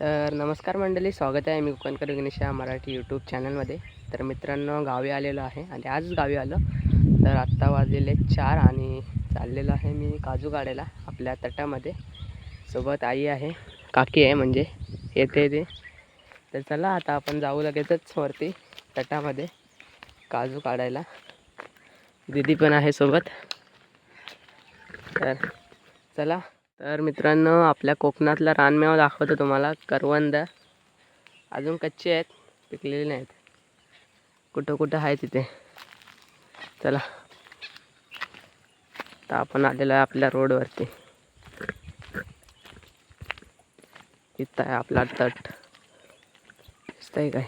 तर नमस्कार मंडळी स्वागत आहे मी कोकणकर या मराठी यूट्यूब चॅनलमध्ये तर मित्रांनो गावी आलेलो आहे आणि आजच गावी आलो. तर आत्ता वाजलेले चार आणि चाललेलो आहे मी काजू काढायला आपल्या तटामध्ये. सोबत आई आहे काकी आहे म्हणजे येते ते. तर चला आता आपण जाऊ लगेचच वरती तटामध्ये काजू काढायला. दीदी पण आहे सोबत. तर चला तर मित्रांनो आपल्या कोकणातला रानमेवा दाखवतो तुम्हाला. करवंद अजून कच्चे आहेत पिकलेले नाहीत. कुठं कुठं आहे तिथे चला. तर आपण आलेलो आहे आपल्या रोडवरती. इथं आहे आपला तट. दिसतंय काय?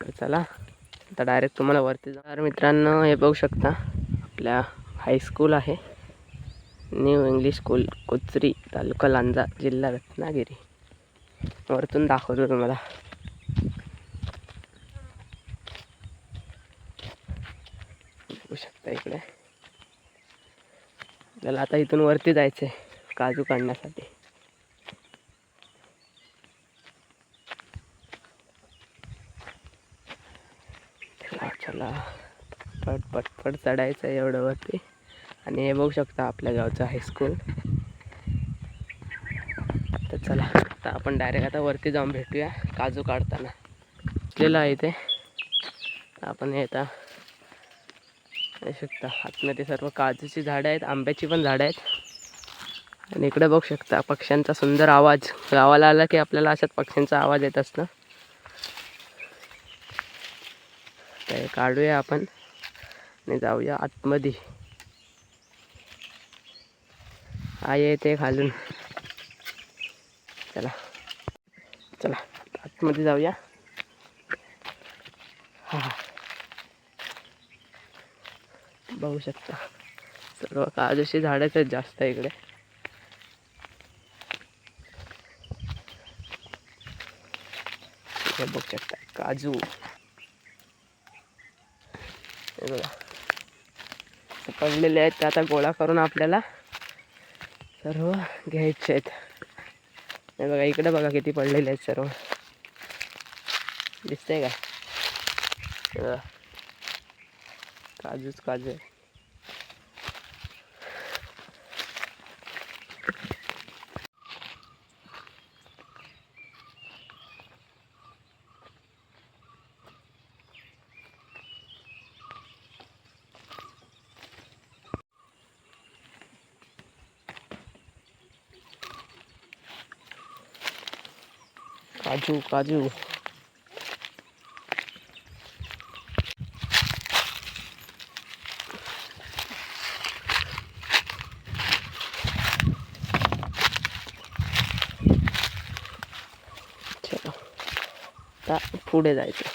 तर चला. आता डायरेक्ट तुम्हाला वरती जा तर मित्रांनो हे बघू शकता आपल्या हायस्कूल आहे. न्यू इंग्लिश स्कूल कोचरी तालुका लांजा जिल्हा रत्नागिरी वरतून दाखवतो तुम्हाला. बघू शकता इकडे. आपल्याला आता इथून वरती जायचं आहे काजू काढण्यासाठी. चला चला. पट पटपट चढायचं आहे एवढं वरती. आणि हे बघू शकता आपल्या गावचं हायस्कूल तर चला आता आपण डायरेक्ट आता वरती जाऊन भेटूया काजू काढताना. असलेलं आहे इथे. आपण हे आता शकता आतमध्ये सर्व काजूची झाडं आहेत आंब्याची पण झाडं आहेत. आणि इकडे बघू शकता पक्ष्यांचा सुंदर आवाज. गावाला आला की आपल्याला अशाच पक्ष्यांचा आवाज येत असतं. तर काढूया आपण आणि जाऊया आतमध्ये. आई येते खालून चला. चला आतमध्ये जाऊया. हा बघू शकता. सर्व काजूची झाडच आहेत जास्त इकडे. हे बघू शकता काजू. हे बघा. पडलेले आहेत ते आता गोळा करून आपल्याला. सर्व घ्यायचे आहेत. हे बघा इकडे बघा किती पडलेले आहेत सर्व. दिसतंय का? काजूच काजू आहे काजू काजू। चलो आता पुढे जायचं.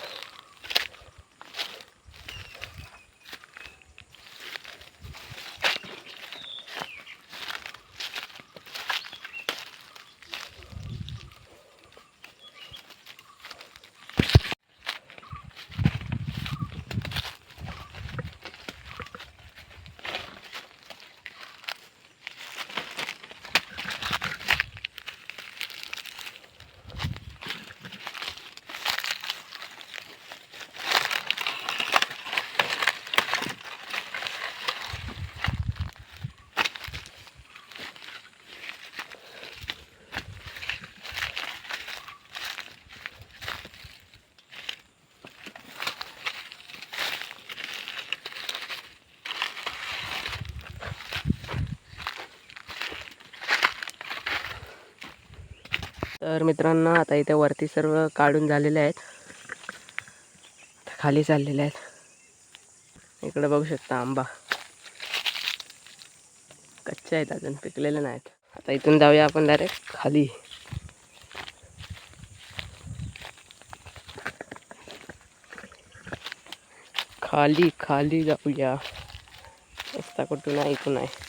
तर मित्रांनो आता इथे वरती सर्व काढून झालेले आहेत. खाली चाललेले आहेत. इकडे बघू शकता आंबा. कच्चे आहेत अजून पिकलेले नाहीत. आता इथून जाऊया आपण डायरेक्ट खाली. खाली खाली जाऊया. रस्ता कुठून आहे इथून आहे.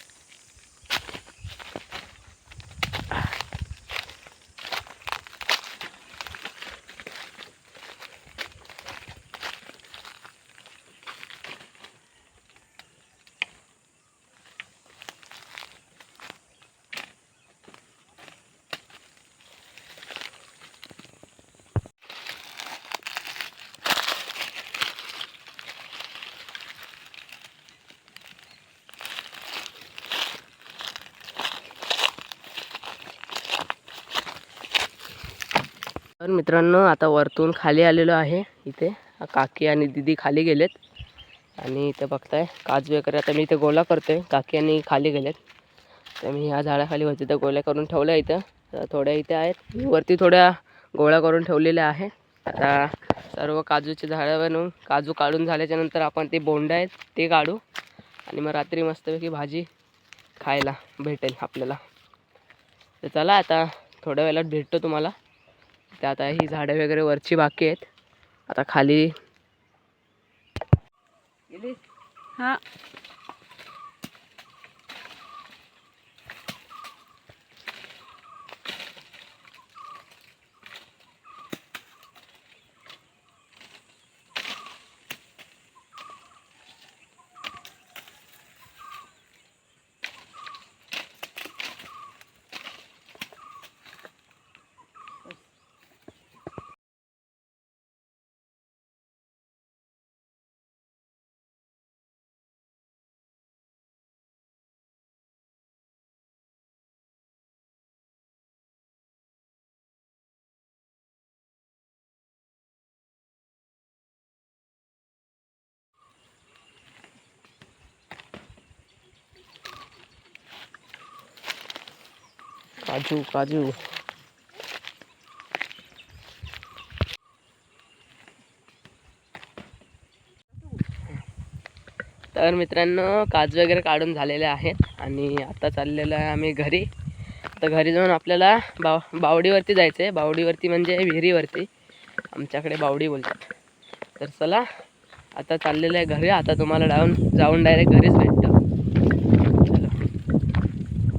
तर मित्रांनो आता वरतून खाली आलेलो आहे. इथे काकी आणि दिदी खाली गेलेत. आणि इथे बघताय काजू वगैरे आता मी इथे गोळा करतोय. काकी आणि खाली गेलेत. तर मी ह्या झाडाखाली होते तर गोळ्या करून ठेवल्या इथं. तर थोड्या इथे आहेत. वरती थोड्या गोळ्या करून ठेवलेल्या आहे आता सर्व काजूचे झाडं बनवून काजू काढून झाल्याच्यानंतर आपण ते बोंड आहेत ते काढू. आणि मग रात्री मस्तपैकी भाजी खायला भेटेल आपल्याला. तर चला आता थोड्या वेळात भेटतो तुम्हाला. तर आता ही झाडं वगैरे वरची बाकी आहेत. आता खाली हा. काजू काजू. तर मित्रांनो काजू वगैरे काढून झालेले आहेत आणि आता चाललेलो आहे आम्ही घरी. तर घरी जाऊन आपल्याला बाव बावडीवरती जायचं आहे बावडीवरती म्हणजे विहिरीवरती. आमच्याकडे बावडी बोलतात. तर चला आता चाललेलं आहे घरी. आता तुम्हाला डाऊन जाऊन डायरेक्ट घरीच भेट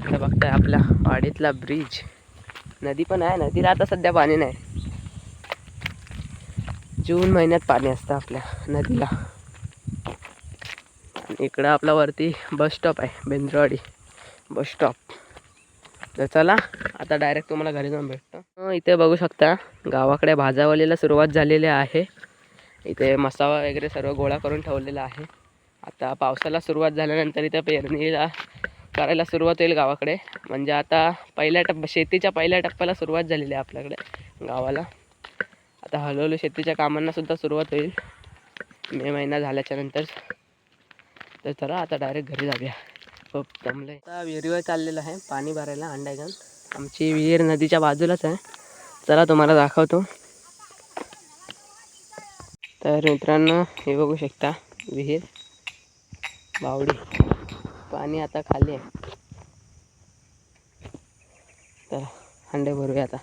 चला आहे आपला वाडीतला ब्रिज. नदी पण आहे नदीला आता सध्या पाणी नाही. जून महिन्यात पाणी असतं आपल्या नदीला. इकडं आपला वरती बस स्टॉप आहे बेंद्रवाडी बस स्टॉप तर चला आता डायरेक्ट तुम्हाला घरी जाऊन भेटतो. इथे बघू शकता गावाकडे भाजावलीला सुरुवात झालेली आहे. इथे मसावा वगैरे सर्व गोळा करून ठेवलेला आहे. आता पावसाला सुरुवात झाल्यानंतर इथे पेरणीला करायला सुरुवात होईल गावाकडे. म्हणजे आता पहिल्या टप्प शेतीच्या पहिल्या टप्प्याला सुरुवात झालेली आहे आपल्याकडे गावाला. आता हळूहळू शेतीच्या कामांनासुद्धा सुरुवात होईल. मे महिना झाल्याच्यानंतर. तर चला आता डायरेक्ट घरी जाऊया. खूप जमलं आता विहिरीवर चाललेलं आहे पाणी भरायला अंडा घेऊन आमची विहीर नदीच्या बाजूलाच आहे. चला तुम्हाला दाखवतो. तर मित्रांनो हे बघू शकता विहीर. बावडी. पाणी आता खाली आहे. तर हंडे भरूया आता.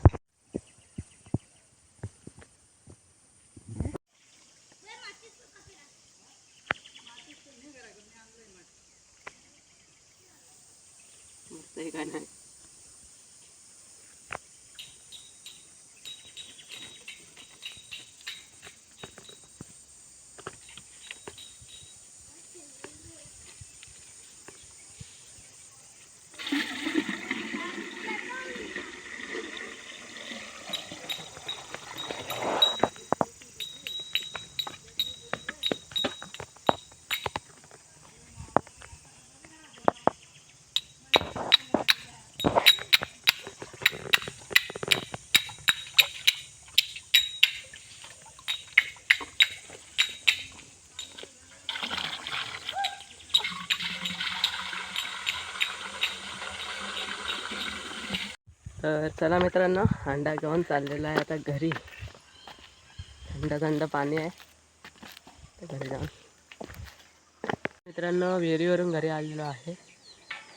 तर चला मित्रांनो अंडा घेऊन चाललेला आहे आता घरी. थंड थंड पाणी आहे. तर घरी जाऊन. मित्रांनो विहिरीवरून घरी आलेलो आहे.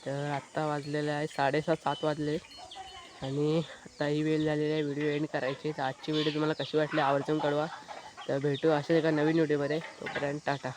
तर आत्ता वाजलेलं आहे साडेसात सात वाजले. आणि आता ही वेळ झालेली आहे व्हिडिओ एंड करायची. तर आजची व्हिडिओ तुम्हाला कशी वाटली आवर्जून कळवा. तर भेटू असेच एका नवीन व्हिडिओमध्ये. तोपर्यंत टाटा.